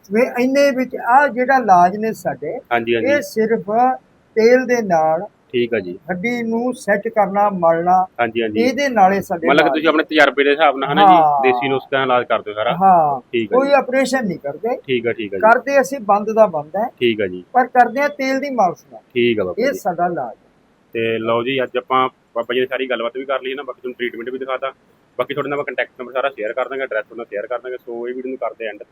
ਵੇ ਇੰਨੇ ਵਿੱਚ ਆ ਜਿਹੜਾ ਇਲਾਜ ਨੇ ਸਾਡੇ ਇਹ ਸਿਰਫ ਤੇਲ ਦੇ ਨਾਲ ਠੀਕ ਆ ਜੀ। ਹੱਡੀ ਨੂੰ ਸੈੱਟ ਕਰਨਾ ਮਲਣਾ ਹਾਂਜੀ ਹਾਂਜੀ। ਇਹਦੇ ਨਾਲੇ ਸਾਡੇ ਮਤਲਬ ਕਿ ਤੁਸੀਂ ਆਪਣੇ ਤਜਰਬੇ ਦੇ ਹਿਸਾਬ ਨਾਲ ਹਨਾ। ਜੀ? ਦੇਸੀ ਨੁਸਖਿਆਂ ਨਾਲ ਇਲਾਜ ਕਰਦੇ ਹੋ ਸਾਰਾ? ਹਾਂ। ਠੀਕ ਆ ਕੋਈ ਆਪਰੇਸ਼ਨ ਨਹੀਂ ਕਰਦੇ। ਠੀਕ ਆ ਠੀਕ ਆ ਜੀ। ਕਰਦੇ ਅਸੀਂ ਬੰਦ ਦਾ ਬੰਦ ਹੈ। ਠੀਕ ਆ ਜੀ। ਪਰ ਕਰਦੇ ਆ ਤੇਲ ਦੀ ਮਾਲਸ਼ ਨਾਲ। ਠੀਕ ਆ ਬਾਬਾ ਇਹ ਜੀ। ਸਾਡਾ ਇਲਾਜ ਹੈ। ਤੇ ਲਓ ਜੀ ਅੱਜ ਆਪਾਂ ਬਾਬਾ ਜੀ ਦੀ ਸਾਰੀ ਗੱਲਬਾਤ ਵੀ ਕਰ ਲਈ ਨਾ ਬਾਕੀ ਤੁਹਾਨੂੰ ਟ੍ਰੀਟਮੈਂਟ ਵੀ ਦਿਖਾਤਾ ਬਾਕੀ ਤੁਹਾਡੇ ਨਾਲ ਮੈਂ ਕੰਟੈਕਟ ਨੰਬਰ ਸਾਰਾ ਸ਼ੇਅਰ ਕਰ ਦਾਂਗਾ ਐਡਰੈਸ ਉਹਨਾਂ ਸ਼ੇਅਰ ਕਰ ਦਾਂਗੇ। ਸੋ ਇਹ ਵੀਡੀਓ ਨੂੰ ਕਰਦੇ ਐਂਡ